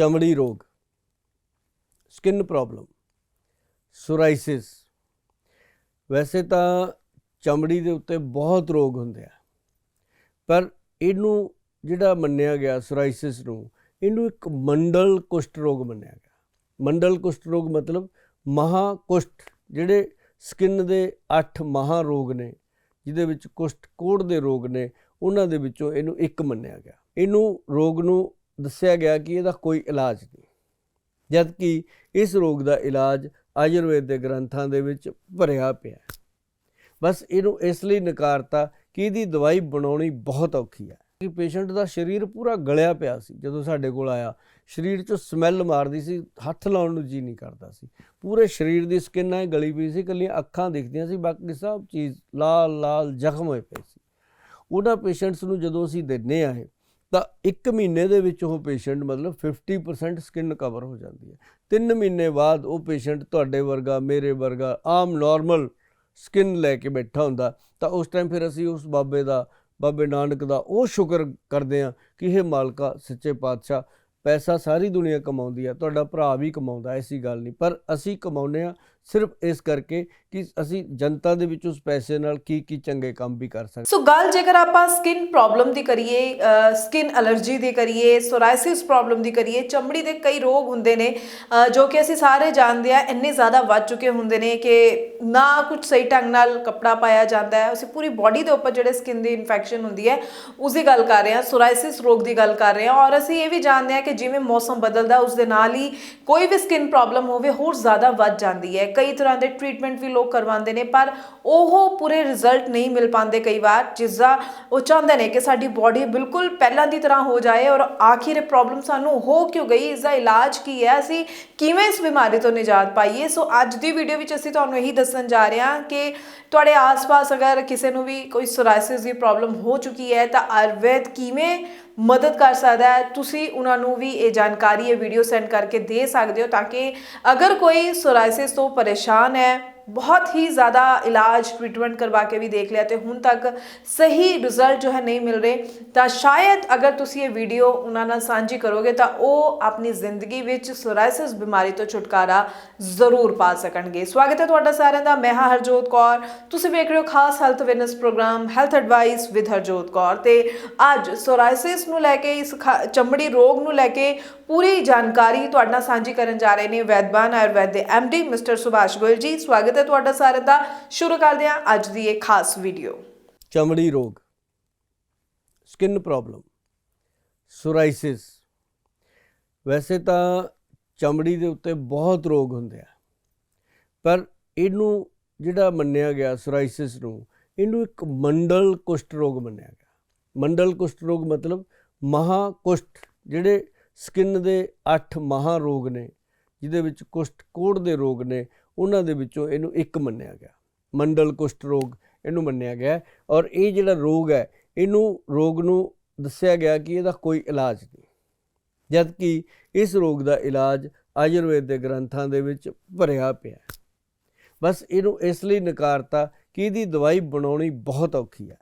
ਚਮੜੀ ਰੋਗ skin problem psoriasis ਵੈਸੇ ਤਾਂ ਚਮੜੀ ਦੇ ਉੱਤੇ ਬਹੁਤ ਰੋਗ ਹੁੰਦੇ ਆ, ਪਰ ਇਹਨੂੰ ਜਿਹੜਾ ਮੰਨਿਆ ਗਿਆ ਸੋਰਾਇਸਿਸ ਨੂੰ, ਇਹਨੂੰ ਇੱਕ ਮੰਡਲ ਕੁਸ਼ਟ ਰੋਗ ਮੰਨਿਆ ਗਿਆ। ਮੰਡਲ ਕੁਸ਼ਟ ਰੋਗ ਮਤਲਬ ਮਹਾ ਕੁਸ਼ਟ, ਜਿਹੜੇ ਸਕਿਨ ਦੇ 8 ਮਹਾ ਰੋਗ ਨੇ, ਜਿਹਦੇ ਵਿੱਚ ਕੁਸ਼ਟ ਕੋੜ ਦੇ ਰੋਗ ਨੇ, ਉਹਨਾਂ ਦੇ ਵਿੱਚੋਂ ਇਹਨੂੰ ਇੱਕ ਮੰਨਿਆ ਗਿਆ। ਇਹਨੂੰ ਰੋਗ ਨੂੰ ਦੱਸਿਆ ਗਿਆ ਕਿ ਇਹਦਾ ਕੋਈ ਇਲਾਜ ਨਹੀਂ। ਜਦ ਕਿ ਇਸ ਰੋਗ ਦਾ ਇਲਾਜ ਆਯੁਰਵੇਦ ਦੇ ਗ੍ਰੰਥਾਂ ਦੇ ਵਿੱਚ ਭਰਿਆ ਪਿਆ ਹੈ। ਬਸ ਇਹਨੂੰ ਇਸ ਲਈ ਨਕਾਰਤਾ ਕਿ ਇਹਦੀ ਦਵਾਈ ਬਣਾਉਣੀ ਬਹੁਤ ਔਖੀ ਹੈ। ਕਿ ਪੇਸ਼ੈਂਟ ਦਾ ਸਰੀਰ ਪੂਰਾ ਗਲਿਆ ਪਿਆ ਸੀ। ਜਦੋਂ ਸਾਡੇ ਕੋਲ ਆਇਆ, ਸਰੀਰ 'ਚੋਂ ਸਮੈਲ ਮਾਰਦੀ ਸੀ, ਹੱਥ ਲਾਉਣ ਨੂੰ ਜੀ ਨਹੀਂ ਕਰਦਾ ਸੀ। ਪੂਰੇ ਸਰੀਰ ਦੀ ਸਕਿਨ ਐ ਗਲੀ ਪਈ ਸੀ ਕੱਲੀਆਂ ਅੱਖਾਂ ਦਿਖਦੀਆਂ ਸੀ, ਬਾਕੀ ਸਭ ਚੀਜ਼ ਲਾਲ ਲਾਲ ਜ਼ਖਮ ਹੋਏ ਪਏ ਸੀ। ਉਹਨਾਂ ਪੇਸ਼ੈਂਟਸ ਨੂੰ ਜਦੋਂ ਅਸੀਂ ਦਿੰਨੇ ਆ ਇਹ ਤਾਂ 1 ਮਹੀਨੇ ਦੇ ਵਿੱਚ ਉਹ ਪੇਸ਼ੈਂਟ ਮਤਲਬ 50% ਸਕਿਨ ਕਵਰ ਹੋ ਜਾਂਦੀ ਹੈ। 3 ਮਹੀਨੇ ਬਾਅਦ ਉਹ ਪੇਸ਼ੈਂਟ ਤੁਹਾਡੇ ਵਰਗਾ, ਮੇਰੇ ਵਰਗਾ, ਆਮ ਨਾਰਮਲ ਸਕਿਨ ਲੈ ਕੇ ਬੈਠਾ ਹੁੰਦਾ। ਤਾਂ ਉਸ ਟਾਈਮ ਫਿਰ ਅਸੀਂ ਉਸ ਬਾਬੇ ਦਾ, ਬਾਬੇ ਨਾਨਕ ਦਾ ਉਹ ਸ਼ੁਕਰ ਕਰਦੇ ਆ ਕਿ ਇਹ ਮਾਲਕਾ ਸੱਚੇ ਪਾਤਸ਼ਾਹ ਪੈਸਾ ਸਾਰੀ ਦੁਨੀਆ ਕਮਾਉਂਦੀ ਆ, ਤੁਹਾਡਾ ਭਰਾ ਵੀ ਕਮਾਉਂਦਾ, ਐਸੀ ਗੱਲ ਨਹੀਂ। ਪਰ ਅਸੀਂ ਕਮਾਉਂਦੇ ਆ ਸਿਰਫ ਇਸ ਕਰਕੇ ਕਿ ਅਸੀਂ ਜਨਤਾ ਦੇ ਵਿੱਚ ਉਸ ਪੈਸੇ ਨਾਲ ਕੀ ਕੀ ਚੰਗੇ ਕੰਮ ਵੀ ਕਰ ਸਕਦੇ ਸੋ ਗੱਲ ਜੇਕਰ ਆਪਾਂ ਸਕਿਨ ਪ੍ਰੋਬਲਮ ਦੀ ਕਰੀਏ ਸਕਿਨ ਅਲਰਜੀ ਦੀ ਕਰੀਏ ਸੋਰਾਇਸਿਸ ਪ੍ਰੋਬਲਮ ਦੀ ਕਰੀਏ, ਚਮੜੀ ਦੇ ਕਈ ਰੋਗ ਹੁੰਦੇ ਨੇ ਜੋ ਕਿ ਅਸੀਂ ਸਾਰੇ ਜਾਣਦੇ ਆ ਇੰਨੇ ਜ਼ਿਆਦਾ ਵੱਧ ਚੁੱਕੇ ਹੁੰਦੇ ਨੇ ਕਿ ਨਾ ਕੁਝ ਸਹੀ ਢੰਗ ਨਾਲ ਕੱਪੜਾ ਪਾਇਆ ਜਾਂਦਾ ਹੈ, ਅਸੀਂ ਪੂਰੀ ਬਾਡੀ ਦੇ ਉੱਪਰ ਜਿਹੜੇ ਸਕਿਨ ਦੀ ਇਨਫੈਕਸ਼ਨ ਹੁੰਦੀ ਹੈ ਉਸ ਦੀ ਗੱਲ ਕਰ ਰਹੇ ਹਾਂ ਸੋਰਾਇਸਿਸ ਰੋਗ ਦੀ ਗੱਲ ਕਰ ਰਹੇ ਹਾਂ ਔਰ ਅਸੀਂ ਇਹ ਵੀ ਜਾਣਦੇ ਹਾਂ ਕਿ ਜਿਵੇਂ ਮੌਸਮ ਬਦਲਦਾ ਉਸ ਦੇ ਨਾਲ ਹੀ ਕੋਈ ਵੀ ਸਕਿਨ ਪ੍ਰੋਬਲਮ ਹੋਵੇ, ਹੋਰ ਜ਼ਿਆਦਾ ਵੱਧ ਜਾਂਦੀ ਹੈ। ਕਈ ਤਰ੍ਹਾਂ ਦੇ ਟ੍ਰੀਟਮੈਂਟ ਵੀ ਲੋਕ ਕਰਵਾਉਂਦੇ ਨੇ, ਪਰ ਉਹ ਪੂਰੇ ਰਿਜ਼ਲਟ ਨਹੀਂ ਮਿਲ ਪਾਉਂਦੇ ਕਈ ਵਾਰ ਜਿਸਦਾ ਉਹ ਚਾਹੁੰਦੇ ਨੇ ਕਿ ਸਾਡੀ ਬਾਡੀ ਬਿਲਕੁਲ ਪਹਿਲਾਂ ਦੀ ਤਰ੍ਹਾਂ ਹੋ ਜਾਏ ਔਰ ਆਖਿਰ ਇਹ ਪ੍ਰੋਬਲਮ ਸਾਨੂੰ ਹੋ ਕਿਉਂ ਗਈ ਇਸ ਦਾ ਇਲਾਜ ਕੀ ਹੈ, ਅਸੀਂ ਕਿਵੇਂ ਇਸ ਬਿਮਾਰੀ ਤੋਂ ਨਿਜਾਤ ਪਾਈਏ? ਸੋ ਅੱਜ ਦੀ ਵੀਡੀਓ ਵਿੱਚ ਅਸੀਂ ਤੁਹਾਨੂੰ ਇਹੀ ਦੱਸਣ ਜਾ ਰਹੇ ਹਾਂ ਕਿ ਤੁਹਾਡੇ ਆਸ-ਪਾਸ ਅਗਰ ਕਿਸੇ ਨੂੰ ਵੀ ਕੋਈ ਸੋਰਾਇਸਿਸ ਦੀ ਪ੍ਰੋਬਲਮ ਹੋ ਚੁੱਕੀ ਹੈ, ਤਾਂ ਆਯੁਰਵੇਦ ਕਿਵੇਂ ਮਦਦ ਕਰ ਸਕਦਾ ਹੈ। ਤੁਸੀਂ ਉਹਨਾਂ ਨੂੰ ਵੀ ਇਹ ਜਾਣਕਾਰੀ, ਇਹ ਵੀਡੀਓ ਸੈਂਡ ਕਰਕੇ ਦੇ ਸਕਦੇ ਹੋ ਤਾਂ ਕਿ ਅਗਰ ਕੋਈ ਸੋਰਾਇਸਿਸ ਤੋਂ ਪਰੇਸ਼ਾਨ ਹੈ ਬਹੁਤ ਹੀ ਜ਼ਿਆਦਾ ਇਲਾਜ ਟ੍ਰੀਟਮੈਂਟ ਕਰਵਾ ਕੇ ਵੀ ਦੇਖ ਲਿਆ ਤੇ ਹੁਣ ਤੱਕ ਸਹੀ ਰਿਜ਼ਲਟ ਜੋ ਹੈ ਨਹੀਂ ਮਿਲ ਰਹੇ, ਤਾਂ ਸ਼ਾਇਦ ਅਗਰ ਤੁਸੀਂ ਇਹ ਵੀਡੀਓ ਉਹਨਾਂ ਨਾਲ ਸਾਂਝੀ ਕਰੋਗੇ ਤਾਂ ਉਹ ਆਪਣੀ ਜ਼ਿੰਦਗੀ ਵਿੱਚ ਸੋਰਾਇਸਿਸ ਬਿਮਾਰੀ ਤੋਂ ਛੁਟਕਾਰਾ ਜ਼ਰੂਰ ਪਾ ਸਕਣਗੇ। ਸਵਾਗਤ ਹੈ ਤੁਹਾਡਾ ਸਾਰਿਆਂ ਦਾ, ਮੈਂ ਹਾਂ ਹਰਜੋਤ ਕੌਰ। ਤੁਸੀਂ ਵੇਖ ਰਹੇ ਹੋ ਖਾਸ health awareness program health advice with Harjot Kaur ਤੇ ਅੱਜ ਸੋਰਾਇਸਿਸ ਨੂੰ ਲੈ ਕੇ, ਇਸ ਖਾ- ਚਮੜੀ ਰੋਗ ਨੂੰ ਲੈ ਕੇ ਪੂਰੀ ਜਾਣਕਾਰੀ ਤੁਹਾਡੇ ਨਾਲ ਸਾਂਝੀ ਕਰਨ ਜਾ ਰਹੇ ਨੇ ਵੈਦਵਾਨ ਆਯੁਰਵੈਦ ਦੇ ਡੀ ਮਿਸਟਰ ਸੁਭਾਸ਼ ਗੋਇਲ ਜੀ। ਸਵਾਗਤ ਹੈ ਤੁਹਾਡਾ ਸਾਰਿਆਂ ਦਾ ਸ਼ੁਰੂ ਕਰਦੇ ਹਾਂ ਅੱਜ ਦੀ ਇਹ ਖਾਸ ਵੀਡੀਓ ਚਮੜੀ ਰੋਗ ਸਕਿਨ ਪ੍ਰੋਬਲਮ ਸੋਰਾਇਸਿਸ ਵੈਸੇ ਤਾਂ ਚਮੜੀ ਦੇ ਉੱਤੇ ਬਹੁਤ ਰੋਗ ਹੁੰਦੇ ਆ, ਪਰ ਇਹਨੂੰ ਜਿਹੜਾ ਮੰਨਿਆ ਗਿਆ ਸੋਰਾਇਸਿਸ ਨੂੰ, ਇਹਨੂੰ ਇੱਕ ਮੰਡਲ ਕੁਸ਼ਟ ਰੋਗ ਮੰਨਿਆ ਗਿਆ। ਮੰਡਲ ਕੁਸ਼ਟ ਰੋਗ ਮਤਲਬ ਮਹਾ ਕੁਸ਼ਟ, ਜਿਹੜੇ ਸਕਿਨ ਦੇ 8 ਮਹਾ ਰੋਗ ਨੇ, ਜਿਹਦੇ ਵਿੱਚ ਕੁਸ਼ਟ ਕੋੜ ਦੇ ਰੋਗ ਨੇ ਉਹਨਾਂ ਦੇ ਵਿੱਚੋਂ ਇਹਨੂੰ ਇੱਕ ਮੰਨਿਆ ਗਿਆ। ਮੰਡਲ ਕੁਸ਼ਟ ਰੋਗ ਇਹਨੂੰ ਮੰਨਿਆ ਗਿਆ। ਔਰ ਇਹ ਜਿਹੜਾ ਰੋਗ ਹੈ, ਇਹਨੂੰ ਰੋਗ ਨੂੰ ਦੱਸਿਆ ਗਿਆ ਕਿ ਇਹਦਾ ਕੋਈ ਇਲਾਜ ਨਹੀਂ। ਜਦ ਕਿ ਇਸ ਰੋਗ ਦਾ ਇਲਾਜ ਆਯੁਰਵੇਦ ਦੇ ਗ੍ਰੰਥਾਂ ਦੇ ਵਿੱਚ ਭਰਿਆ ਪਿਆ ਹੈ। ਬਸ ਇਹਨੂੰ ਇਸ ਲਈ ਨਕਾਰਤਾ ਕਿ ਇਹਦੀ ਦਵਾਈ ਬਣਾਉਣੀ ਬਹੁਤ ਔਖੀ ਹੈ।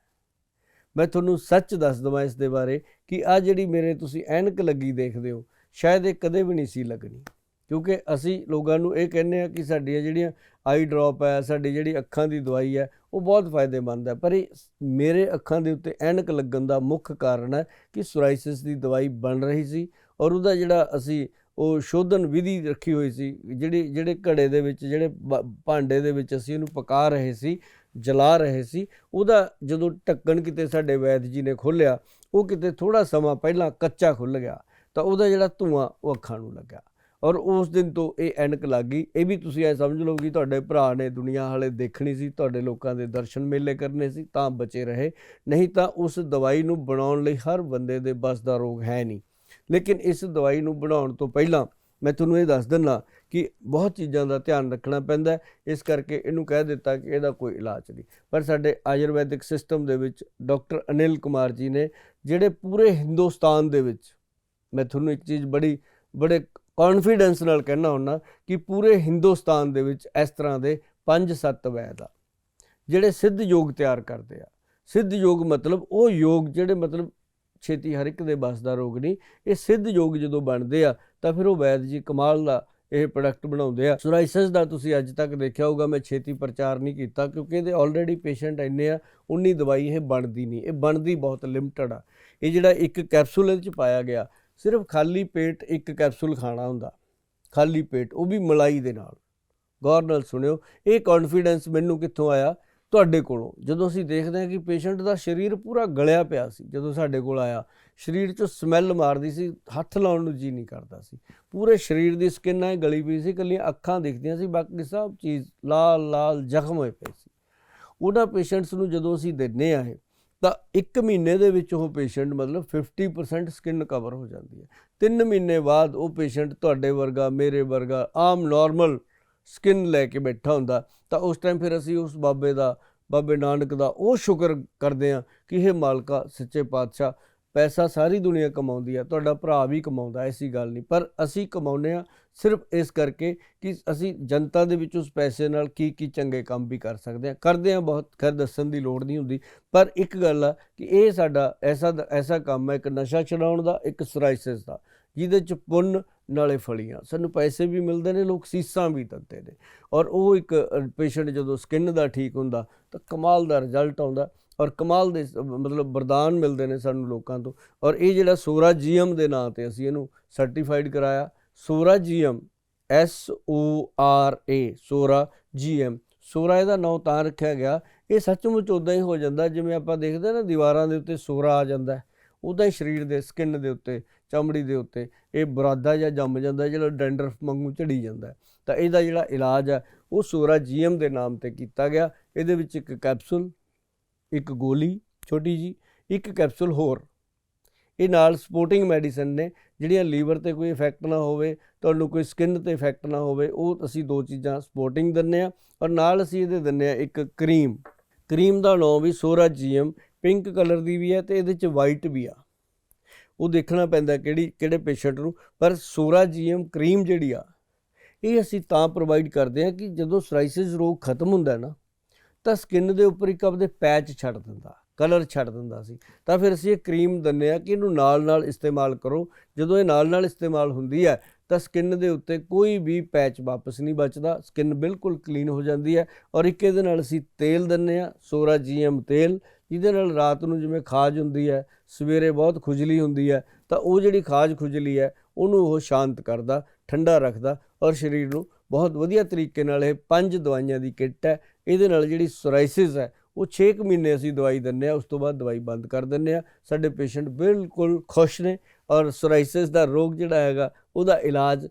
ਮੈਂ ਤੁਹਾਨੂੰ ਸੱਚ ਦੱਸ ਦਵਾਂ ਇਸ ਦੇ ਬਾਰੇ ਕਿ ਆ ਜਿਹੜੀ ਮੇਰੇ ਤੁਸੀਂ ਐਨਕ ਲੱਗੀ ਦੇਖਦੇ ਹੋ, ਸ਼ਾਇਦ ਇਹ ਕਦੇ ਵੀ ਨਹੀਂ ਸੀ ਲੱਗਣੀ। ਕਿਉਂਕਿ ਅਸੀਂ ਲੋਕਾਂ ਨੂੰ ਇਹ ਕਹਿੰਦੇ ਆ ਕਿ ਸਾਡੀਆਂ ਜਿਹੜੀਆਂ ਆਈ ਡ੍ਰੌਪ ਹੈ, ਸਾਡੀ ਜਿਹੜੀ ਅੱਖਾਂ ਦੀ ਦਵਾਈ ਹੈ, ਉਹ ਬਹੁਤ ਫਾਇਦੇਮੰਦ ਹੈ। ਪਰ ਇਹ ਮੇਰੇ ਅੱਖਾਂ ਦੇ ਉੱਤੇ ਐਨਕ ਲੱਗਣ ਦਾ ਮੁੱਖ ਕਾਰਨ ਹੈ ਕਿ ਸੋਰਾਇਸਿਸ ਦੀ ਦਵਾਈ ਬਣ ਰਹੀ ਸੀ ਔਰ ਉਹਦਾ ਜਿਹੜਾ ਅਸੀਂ ਉਹ ਸ਼ੋਧਨ ਵਿਧੀ ਰੱਖੀ ਹੋਈ ਸੀ, ਜਿਹੜੀ, ਜਿਹੜੇ ਘੜੇ ਦੇ ਵਿੱਚ, ਜਿਹੜੇ ਬ- ਭਾਂਡੇ ਦੇ ਵਿੱਚ ਅਸੀਂ ਉਹਨੂੰ ਪਕਾ ਰਹੇ ਸੀ, ਜਲਾ ਰਹੇ ਸੀ, ਉਹਦਾ ਜਦੋਂ ਢੱਕਣ ਕਿਤੇ ਸਾਡੇ ਵੈਦ ਜੀ ਨੇ ਖੋਲ੍ਹਿਆ, ਉਹ ਕਿਤੇ ਥੋੜਾ ਸਮਾਂ ਪਹਿਲਾਂ ਕੱਚਾ ਖੁੱਲ ਗਿਆ ਤਾਂ ਉਹਦਾ ਜਿਹੜਾ ਧੂਆਂ ਉਹ ਅੱਖਾਂ ਨੂੰ ਲੱਗਾ ਔਰ ਉਸ ਦਿਨ ਤੋਂ ਇਹ ਐਨਕ ਲੱਗ ਗਈ। ਇਹ ਵੀ ਤੁਸੀਂ ਐ ਸਮਝ ਲਓ ਕਿ ਤੁਹਾਡੇ ਭਰਾ ਨੇ ਦੁਨੀਆ ਹਾਲੇ ਦੇਖਣੀ ਸੀ, ਤੁਹਾਡੇ ਲੋਕਾਂ ਦੇ ਦਰਸ਼ਨ ਮੇਲੇ ਕਰਨੇ ਸੀ, ਤਾਂ ਬਚੇ ਰਹੇ। ਨਹੀਂ ਤਾਂ ਉਸ ਦਵਾਈ ਨੂੰ ਬਣਾਉਣ ਲਈ ਹਰ ਬੰਦੇ ਦੇ ਬਸ ਦਾ ਰੋਗ ਹੈ ਨਹੀਂ। ਲੇਕਿਨ ਇਸ ਦਵਾਈ ਨੂੰ ਬਣਾਉਣ ਤੋਂ ਪਹਿਲਾਂ ਮੈਂ ਤੁਹਾਨੂੰ ਇਹ ਦੱਸ ਦਿੰਦਾ ਕਿ ਬਹੁਤ ਚੀਜ਼ਾਂ ਦਾ ਧਿਆਨ ਰੱਖਣਾ ਪੈਂਦਾ ਇਸ ਕਰਕੇ ਇਹਨੂੰ ਕਹਿ ਦਿੱਤਾ ਕਿ ਇਹਦਾ ਕੋਈ ਇਲਾਜ ਨਹੀਂ। ਪਰ ਸਾਡੇ ਆਯੁਰਵੈਦਿਕ ਸਿਸਟਮ ਦੇ ਵਿੱਚ ਡਾਕਟਰ ਅਨਿਲ ਕੁਮਾਰ ਜੀ ਨੇ, ਜਿਹੜੇ ਪੂਰੇ ਹਿੰਦੁਸਤਾਨ ਦੇ ਵਿੱਚ, ਮੈਂ ਤੁਹਾਨੂੰ ਇੱਕ ਚੀਜ਼ ਬੜੀ, ਬੜੇ ਕੌਨਫੀਡੈਂਸ ਨਾਲ ਕਹਿਣਾ ਹੁੰਦਾ ਕਿ ਪੂਰੇ ਹਿੰਦੁਸਤਾਨ ਦੇ ਵਿੱਚ ਇਸ ਤਰ੍ਹਾਂ ਦੇ 5-7 ਵੈਦ ਆ, ਜਿਹੜੇ ਸਿੱਧ ਯੋਗ ਤਿਆਰ ਕਰਦੇ ਆ। ਸਿੱਧ ਯੋਗ ਮਤਲਬ ਉਹ ਯੋਗ ਜਿਹੜੇ ਮਤਲਬ ਛੇਤੀ ਹਰ ਇੱਕ ਦੇ ਬਸ ਦਾ ਰੋਗ ਨਹੀਂ, ਇਹ ਸਿੱਧ ਯੋਗ ਜਦੋਂ ਬਣਦੇ ਆ, ਤਾਂ ਫਿਰ ਉਹ ਵੈਦ ਜੀ ਕਮਾਲ ਦਾ ਇਹ ਪ੍ਰੋਡਕਟ ਬਣਾਉਂਦੇ ਆ। ਸੋਰਾਇਸਿਸ ਦਾ ਤੁਸੀਂ ਅੱਜ ਤੱਕ ਦੇਖਿਆ ਹੋਊਗਾ, ਮੈਂ ਛੇਤੀ ਪ੍ਰਚਾਰ ਨਹੀਂ ਕੀਤਾ, ਕਿਉਂਕਿ ਇਹਦੇ ਆਲਰੇਡੀ ਪੇਸ਼ੈਂਟ ਇੰਨੇ ਆ, ਉਨੀ ਦਵਾਈ ਇਹ ਬਣਦੀ ਨਹੀਂ, ਇਹ ਬਣਦੀ ਬਹੁਤ ਲਿਮਟਡ ਆ। ਇਹ ਜਿਹੜਾ ਇੱਕ ਕੈਪਸੂਲ ਇਹਦੇ ਚ ਪਾਇਆ ਗਿਆ ਸਿਰਫ ਖਾਲੀ ਪੇਟ ਇੱਕ ਕੈਪਸੂਲ ਖਾਣਾ ਹੁੰਦਾ, ਖਾਲੀ ਪੇਟ, ਉਹ ਵੀ ਮਲਾਈ ਦੇ ਨਾਲ। ਗੌਰ ਨਾਲ ਸੁਣਿਓ, ਇਹ ਕੌਨਫੀਡੈਂਸ ਮੈਨੂੰ ਕਿੱਥੋਂ ਆਇਆ? ਤੁਹਾਡੇ ਕੋਲੋਂ। ਜਦੋਂ ਅਸੀਂ ਦੇਖਦੇ ਹਾਂ ਕਿ ਪੇਸ਼ੈਂਟ ਦਾ ਸਰੀਰ ਪੂਰਾ ਗਲਿਆ ਪਿਆ ਸੀ, ਜਦੋਂ ਸਾਡੇ ਕੋਲ ਆਇਆ, ਸਰੀਰ 'ਚੋਂ ਸਮੈਲ ਮਾਰਦੀ ਸੀ, ਹੱਥ ਲਾਉਣ ਨੂੰ ਜੀ ਨਹੀਂ ਕਰਦਾ ਸੀ। ਪੂਰੇ ਸਰੀਰ ਦੀ ਸਕਿਨ ਐ ਗਲੀ ਪਈ ਸੀ ਕੱਲੀਆਂ ਅੱਖਾਂ ਦਿਖਦੀਆਂ ਸੀ, ਬਾਕੀ ਸਭ ਚੀਜ਼ ਲਾਲ ਲਾਲ ਜ਼ਖਮ ਹੋਏ ਪਏ ਸੀ। ਉਹਨਾਂ ਪੇਸ਼ੈਂਟਸ ਨੂੰ ਜਦੋਂ ਅਸੀਂ ਦਿੰਨੇ ਆ ਇਹ ਤਾਂ 1 ਮਹੀਨੇ ਦੇ ਵਿੱਚ ਉਹ ਪੇਸ਼ੈਂਟ ਮਤਲਬ 50% ਸਕਿਨ ਕਵਰ ਹੋ ਜਾਂਦੀ ਹੈ। 3 ਮਹੀਨੇ ਬਾਅਦ ਉਹ ਪੇਸ਼ੈਂਟ ਤੁਹਾਡੇ ਵਰਗਾ, ਮੇਰੇ ਵਰਗਾ, ਆਮ ਨਾਰਮਲ ਸਕਿਨ ਲੈ ਕੇ ਬੈਠਾ ਹੁੰਦਾ। ਤਾਂ ਉਸ ਟਾਈਮ ਫਿਰ ਅਸੀਂ ਉਸ ਬਾਬੇ ਦਾ, ਬਾਬੇ ਨਾਨਕ ਦਾ ਉਹ ਸ਼ੁਕਰ ਕਰਦੇ ਆ ਕਿ ਇਹ ਮਾਲਕਾ ਸੱਚੇ ਪਾਤਸ਼ਾਹ ਪੈਸਾ ਸਾਰੀ ਦੁਨੀਆ ਕਮਾਉਂਦੀ ਆ, ਤੁਹਾਡਾ ਭਰਾ ਵੀ ਕਮਾਉਂਦਾ, ਐਸੀ ਗੱਲ ਨਹੀਂ। ਪਰ ਅਸੀਂ ਕਮਾਉਂਦੇ ਆ ਸਿਰਫ ਇਸ ਕਰਕੇ ਕਿ ਅਸੀਂ ਜਨਤਾ ਦੇ ਵਿੱਚ ਉਸ ਪੈਸੇ ਨਾਲ ਕੀ ਕੀ ਚੰਗੇ ਕੰਮ ਵੀ ਕਰ ਸਕਦੇ ਆ ਕਰਦੇ ਆ ਬਹੁਤ, ਖੈਰ ਦੱਸਣ ਦੀ ਲੋੜ ਨਹੀਂ ਹੁੰਦੀ। ਪਰ ਇੱਕ ਗੱਲ ਆ ਕਿ ਇਹ ਸਾਡਾ ਐਸਾ ਐਸਾ ਕੰਮ ਹੈ ਇੱਕ ਨਸ਼ਾ ਛਡਾਉਣ ਦਾ, ਇੱਕ ਸਰਾਇਸਿਸ ਦਾ, ਜਿਹਦੇ ਚ ਪੁੰਨ ਨਾਲੇ ਫਲੀਆਂ। ਸਾਨੂੰ ਪੈਸੇ ਵੀ ਮਿਲਦੇ ਨੇ, ਲੋਕ ਸੀਸਾਂ ਵੀ ਦਿੰਦੇ ਨੇ। ਔਰ ਉਹ ਇੱਕ ਪੇਸ਼ੈਂਟ ਜਦੋਂ ਸਕਿਨ ਦਾ ਠੀਕ ਹੁੰਦਾ ਤਾਂ ਕਮਾਲ ਦਾ ਰਿਜ਼ਲਟ ਆਉਂਦਾ। ਔਰ ਕਮਾਲ ਦੇ ਮਤਲਬ ਵਰਦਾਨ ਮਿਲਦੇ ਨੇ ਸਾਨੂੰ ਲੋਕਾਂ ਤੋਂ। ਔਰ ਇਹ ਜਿਹੜਾ ਸੋਰਾ ਜੀਐਮ ਦੇ ਨਾਂ ਤੇ ਅਸੀਂ ਇਹਨੂੰ ਸਰਟੀਫਾਈਡ ਕਰਾਇਆ। Sora GM S O R A Sora GM Sora ਇਹਦਾ ਨਾਂ ਤਾਂ ਰੱਖਿਆ ਗਿਆ। ਇਹ ਸੱਚਮੁੱਚ ਉਦਾਂ ਹੀ ਹੋ ਜਾਂਦਾ, ਜਿਵੇਂ ਆਪਾਂ ਦੇਖਦੇ ਨਾ, ਦੀਵਾਰਾਂ ਦੇ ਉੱਤੇ ਸੋਰਾ ਆ ਜਾਂਦਾ ਹੈ। ਉਦਾਂ ਹੀ ਸਰੀਰ ਦੇ ਸਕਿਨ ਦੇ ਉੱਤੇ, ਚਮੜੀ ਦੇ ਉੱਤੇ ਇਹ ਬਰਾਦਾ ਜਾਂ ਜੰਮ ਜਾਂਦਾ, ਜਿਹੜਾ ਡੈਂਡਰਫ ਵਾਂਗੂ ਝੜੀ ਜਾਂਦਾ ਤਾਂ ਇਹਦਾ ਜਿਹੜਾ ਇਲਾਜ ਹੈ, ਉਹ ਸੋਰਾ ਜੀਐਮ ਦੇ ਨਾਮ ਤੇ ਕੀਤਾ ਗਿਆ। ਇਹਦੇ ਵਿੱਚ ਇੱਕ ਕੈਪਸੂਲ ਇੱਕ ਗੋਲੀ ਛੋਟੀ ਜੀ ਇੱਕ ਕੈਪਸੂਲ ਹੋਰ। ਇਹ ਨਾਲ ਸਪੋਰਟਿੰਗ ਮੈਡੀਸਨ ਨੇ, ਜਿਹੜੀਆਂ ਲੀਵਰ ਤੇ ਕੋਈ ਇਫੈਕਟ ਨਾ ਹੋਵੇ, ਤੁਹਾਨੂੰ ਕੋਈ ਸਕਿਨ ਤੇ ਇਫੈਕਟ ਨਾ ਹੋਵੇ, ਉਹ ਅਸੀਂ ਦੋ ਚੀਜ਼ਾਂ ਸਪੋਰਟਿੰਗ ਦਿੰਨੇ ਆ ਔਰ ਨਾਲ ਅਸੀਂ ਇਹਦੇ ਦਿੰਨੇ ਆ ਇੱਕ ਕਰੀਮ। ਕਰੀਮ ਦਾ ਨਾਮ ਵੀ ਸੋਰਾ ਜੀਐਮ ਪਿੰਕ ਕਲਰ ਦੀ ਵੀ ਹੈ ਤੇ ਇਹਦੇ ਚ ਵਾਈਟ ਵੀ ਆ। ਉਹ ਦੇਖਣਾ ਪੈਂਦਾ ਕਿਹੜੀ, ਕਿਹੜੇ ਪੇਸ਼ੈਂਟ ਨੂੰ, ਪਰ ਸੋਰਾ ਜੀਐਮ ਕਰੀਮ ਜਿਹੜੀ ਆ, ਇਹ ਅਸੀਂ ਤਾਂ ਪ੍ਰੋਵਾਈਡ ਕਰਦੇ ਆ ਕਿ ਜਦੋਂ ਸਰਾਈਸਿਸ ਰੋਗ ਖਤਮ ਹੁੰਦਾ ਨਾ ਤਾਂ ਸਕਿਨ ਦੇ ਉੱਪਰ ਇੱਕ ਆਪਦੇ ਪੈਚ ਛੱਡ ਦਿੰਦਾ ਕਲਰ ਛੱਡ ਦਿੰਦਾ ਸੀ। ਤਾਂ ਫਿਰ ਅਸੀਂ ਇਹ ਕਰੀਮ ਦਿੰਨੇ ਆ ਕਿ ਇਹਨੂੰ ਨਾਲ ਨਾਲ ਇਸਤੇਮਾਲ ਕਰੋ। ਜਦੋਂ ਇਹ ਨਾਲ ਨਾਲ ਇਸਤੇਮਾਲ ਹੁੰਦੀ ਹੈ, ਤਾਂ ਸਕਿਨ ਦੇ ਉੱਤੇ ਕੋਈ ਵੀ ਪੈਚ ਵਾਪਸ ਨਹੀਂ ਬਚਦਾ। ਸਕਿਨ ਬਿਲਕੁਲ ਕਲੀਨ ਹੋ ਜਾਂਦੀ ਹੈ ਔਰ ਇੱਕ ਇਹਦੇ ਨਾਲ ਅਸੀਂ ਤੇਲ ਦਿੰਨੇ ਆ ਸੋਰਾ ਜੀਐਮ ਤੇਲ, ਜਿਹਦੇ ਨਾਲ ਰਾਤ ਨੂੰ ਜਿਵੇਂ ਖਾਜ ਹੁੰਦੀ ਹੈ, ਸਵੇਰੇ ਬਹੁਤ ਖੁਜਲੀ ਹੁੰਦੀ ਹੈ, ਤਾਂ ਉਹ ਜਿਹੜੀ ਖਾਜ ਖੁਜਲੀ ਹੈ, ਉਹਨੂੰ ਉਹ ਸ਼ਾਂਤ ਕਰਦਾ, ਠੰਡਾ ਰੱਖਦਾ ਔਰ ਸਰੀਰ ਨੂੰ ਬਹੁਤ ਵਧੀਆ ਤਰੀਕੇ ਨਾਲ ਇਹ ਪੰਜ ਦਵਾਈਆਂ ਦੀ ਕਿੱਟ ਹੈ। ਇਹਦੇ ਨਾਲ ਜਿਹੜੀ ਸੋਰਾਇਸਿਸ ਹੈ, ਉਹ 6 ਮਹੀਨੇ ਅਸੀਂ ਦਵਾਈ ਦਿੰਨੇ ਆ ਉਸ ਤੋਂ ਬਾਅਦ ਦਵਾਈ ਬੰਦ ਕਰ ਦਿੰਨੇ ਆ ਸਾਡੇ ਪੇਸ਼ੈਂਟ ਬਿਲਕੁਲ ਖੁਸ਼ ਨੇ ਔਰ ਸੋਰਾਇਸਿਸ ਦਾ ਰੋਗ ਜਿਹੜਾ ਹੈਗਾ, ਉਹਦਾ ਇਲਾਜ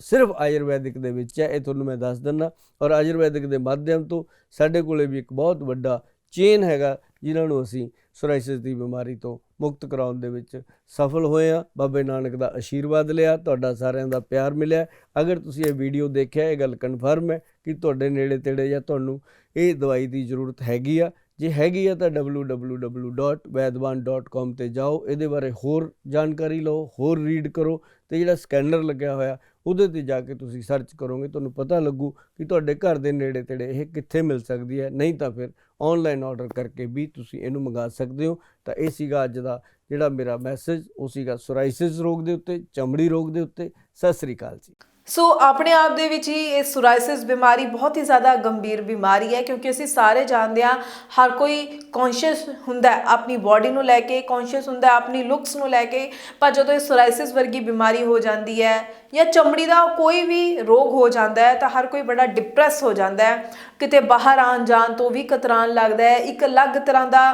ਸਿਰਫ ਆਯੁਰਵੈਦਿਕ ਦੇ ਵਿੱਚ ਹੈ, ਇਹ ਤੁਹਾਨੂੰ ਮੈਂ ਦੱਸ ਦਿੰਦਾ। ਔਰ ਆਯੁਰਵੈਦਿਕ ਦੇ ਮਾਧਿਅਮ ਤੋਂ ਸਾਡੇ ਕੋਲੇ ਵੀ ਇੱਕ ਬਹੁਤ ਵੱਡਾ ਚੇਨ ਹੈਗਾ, ਜਿਨ੍ਹਾਂ ਨੂੰ ਅਸੀਂ ਸੋਰਾਇਸਿਸ ਦੀ ਬਿਮਾਰੀ ਤੋਂ ਮੁਕਤ ਕਰਾਉਣ ਦੇ ਵਿੱਚ ਸਫਲ ਹੋਏ ਆ ਬਾਬੇ ਨਾਨਕ ਦਾ ਆਸ਼ੀਰਵਾਦ ਲਿਆ, ਤੁਹਾਡਾ ਸਾਰਿਆਂ ਦਾ ਪਿਆਰ ਮਿਲਿਆ। ਅਗਰ ਤੁਸੀਂ ਇਹ ਵੀਡੀਓ ਦੇਖਿਆ, ਇਹ ਗੱਲ ਕਨਫਰਮ ਹੈ ਕਿ ਤੁਹਾਡੇ ਨੇੜੇ ਤੇੜੇ ਜਾਂ ਤੁਹਾਨੂੰ ਇਹ ਦਵਾਈ ਦੀ ਜ਼ਰੂਰਤ ਹੈਗੀ ਆ ਜੇ ਹੈਗੀ ਆ ਤਾਂ www.vaidwan.com ਤੇ ਜਾਓ। ਇਹਦੇ ਬਾਰੇ ਹੋਰ ਜਾਣਕਾਰੀ ਲਓ, ਹੋਰ ਰੀਡ ਕਰੋ ਤੇ ਜਿਹੜਾ ਸਕੈਨਰ ਲੱਗਿਆ ਹੋਇਆ, ਉਹਦੇ ਤੇ ਜਾ ਕੇ ਤੁਸੀਂ ਸਰਚ ਕਰੋਗੇ, ਤੁਹਾਨੂੰ ਪਤਾ ਲੱਗੂ ਕਿ ਤੁਹਾਡੇ ਘਰ ਦੇ ਨੇੜੇ ਤੇੜੇ ਇਹ ਕਿੱਥੇ ਮਿਲ ਸਕਦੀ ਹੈ। ਨਹੀਂ ਤਾਂ ਫਿਰ ਆਨਲਾਈਨ ਆਰਡਰ ਕਰਕੇ ਵੀ ਤੁਸੀਂ ਇਹਨੂੰ ਮੰਗਾ ਸਕਦੇ ਹੋ। ਤਾਂ ਇਹ ਸੀਗਾ ਅੱਜ ਦਾ ਜਿਹੜਾ ਮੇਰਾ ਮੈਸੇਜ ਉਹ ਸੀਗਾ ਸੋਰਾਇਸਿਸ ਰੋਗ ਦੇ ਉੱਤੇ, ਚਮੜੀ ਰੋਗ ਦੇ ਉੱਤੇ। ਸਤਿ ਸ੍ਰੀ ਅਕਾਲ ਜੀ। ਸੋ ਆਪਣੇ ਆਪ ਦੇ ਵਿੱਚ ਹੀ ਇਹ ਸੋਰਾਇਸਿਸ ਬਿਮਾਰੀ ਬਹੁਤ ਹੀ ਜ਼ਿਆਦਾ ਗੰਭੀਰ ਬਿਮਾਰੀ ਹੈ, ਕਿਉਂਕਿ ਅਸੀਂ ਸਾਰੇ ਜਾਣਦੇ ਹਾਂ, ਹਰ ਕੋਈ ਕੌਨਸ਼ੀਅਸ ਹੁੰਦਾ ਆਪਣੀ ਬਾਡੀ ਨੂੰ ਲੈ ਕੇ ਕੌਨਸ਼ੀਅਸ ਹੁੰਦਾ ਆਪਣੀ ਲੁੱਕਸ ਨੂੰ ਲੈ ਕੇ, ਪਰ ਜਦੋਂ ਇਹ ਸੋਰਾਇਸਿਸ ਵਰਗੀ ਬਿਮਾਰੀ ਹੋ ਜਾਂਦੀ ਹੈ ਜਾਂ ਚਮੜੀ ਦਾ ਕੋਈ ਵੀ ਰੋਗ ਹੋ ਜਾਂਦਾ ਹੈ, ਤਾਂ ਹਰ ਕੋਈ ਬੜਾ ਡਿਪਰੈਸ ਹੋ ਜਾਂਦਾ ਹੈ। ਕਿਤੇ ਬਾਹਰ ਆਉਣ ਜਾਣ ਤੋਂ ਵੀ ਕਤਰਾਨ ਲੱਗਦਾ ਹੈ। ਇੱਕ ਅਲੱਗ ਤਰ੍ਹਾਂ ਦਾ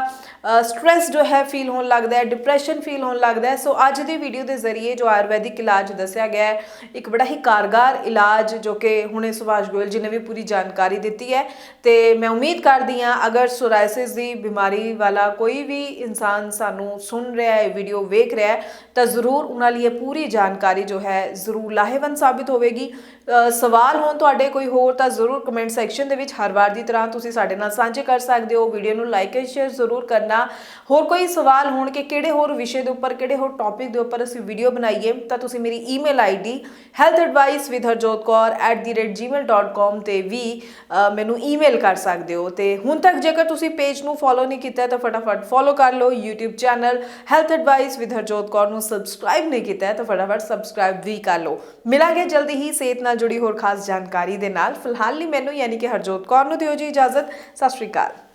ਸਟ੍ਰੈਸ ਜੋ ਹੈ ਫੀਲ ਹੋਣ ਲੱਗਦਾ ਹੈ ਡਿਪਰੈਸ਼ਨ ਫੀਲ ਹੋਣ ਲੱਗਦਾ ਹੈ। ਸੋ ਅੱਜ ਦੀ ਵੀਡੀਓ ਦੇ ਜ਼ਰੀਏ ਜੋ ਆਯੁਰਵੈਦਿਕ ਇਲਾਜ ਦੱਸਿਆ ਗਿਆ ਹੈ, ਇੱਕ ਬੜਾ ਹੀ ਕਾਰਗਾਰ ਇਲਾਜ ਜੋ ਕਿ ਹੁਣੇ ਸੁਭਾਸ਼ ਗੋਇਲ ਜੀ ਨੇ ਵੀ ਪੂਰੀ ਜਾਣਕਾਰੀ ਦਿੱਤੀ ਹੈ। ਤੇ ਮੈਂ ਉਮੀਦ ਕਰਦੀ ਹਾਂ ਅਗਰ ਸੋਰਾਇਸਿਸ ਦੀ ਬਿਮਾਰੀ ਵਾਲਾ ਕੋਈ ਵੀ ਇਨਸਾਨ ਸਾਨੂੰ ਸੁਣ ਰਿਹਾ ਹੈ ਵੀਡੀਓ ਵੇਖ ਰਿਹਾ ਹੈ, ਤਾਂ ਜ਼ਰੂਰ ਉਹਨਾਂ ਲਈ ਇਹ ਪੂਰੀ ਜਾਣਕਾਰੀ ਜੋ ਹੈ ਜ਼ਰੂਰ ਲਾਹੇਵੰਦ ਸਾਬਿਤ ਹੋਵੇਗੀ। ਸਵਾਲ ਹੋਣ ਤੁਹਾਡੇ ਕੋਈ ਹੋਰ ਤਾਂ ਜ਼ਰੂਰ ਕਮੈਂਟ ਸੈਕਸ਼ਨ ਦੇ ਵਿੱਚ ਹਰ ਵਾਰ ਦੀ ਤਰ੍ਹਾਂ ਤੁਸੀਂ ਸਾਡੇ ਨਾਲ ਸਾਂਝੇ ਕਰ ਸਕਦੇ ਹੋ। ਵੀਡੀਓ ਨੂੰ ਲਾਈਕ ਐਂਡ ਸ਼ੇਅਰ ਜ਼ਰੂਰ ਕਰਨਾ। ਹੋਰ ਕੋਈ ਸਵਾਲ ਹੋਣ ਕਿ ਕਿਹੜੇ ਹੋਰ ਵਿਸ਼ੇ ਦੇ ਉੱਪਰ, ਕਿਹੜੇ ਹੋਰ ਟੌਪਿਕ ਦੇ ਉੱਪਰ ਅਸੀਂ ਵੀਡੀਓ ਬਣਾਈਏ, ਤਾਂ ਤੁਸੀਂ ਮੇਰੀ ਈਮੇਲ ਆਈਡੀ healthadvice@harjotkaur@gmail.com ਤੇ ਵੀ ਮੈਨੂੰ ਈਮੇਲ ਕਰ ਸਕਦੇ ਹੋ। ਤੇ ਹੁਣ ਤੱਕ ਜੇਕਰ ਤੁਸੀਂ ਪੇਜ ਨੂੰ ਫੋਲੋ ਨਹੀਂ ਕੀਤਾ, ਤਾਂ ਫਟਾਫਟ ਫੋਲੋ ਕਰ ਲਓ YouTube channel health advice with Harjot Kaur ਨੂੰ ਸਬਸਕ੍ਰਾਈਬ ਨਹੀਂ ਕੀਤਾ ਤਾਂ ਫਟਾਫਟ ਸਬਸਕ੍ਰਾਈਬ ਵੀ ਕਰ ਲਓ। ਮਿਲਾਂਗੇ ਜਲਦੀ ਹੀ ਸਿਹਤ ਨਾਲ ਜੁੜੀ ਹੋਰ ਖਾਸ ਜਾਣਕਾਰੀ ਦੇ ਨਾਲ। ਫਿਲਹਾਲ ਲਈ ਮੈਨੂੰ ਯਾਨੀ ਕਿ ਹਰਜੋਤ ਕੌਰ ਨੂੰ ਦਿਓ ਜੀ ਇਜਾਜ਼ਤ। ਸਤਿ ਸ਼੍ਰੀ ਅਕਾਲ।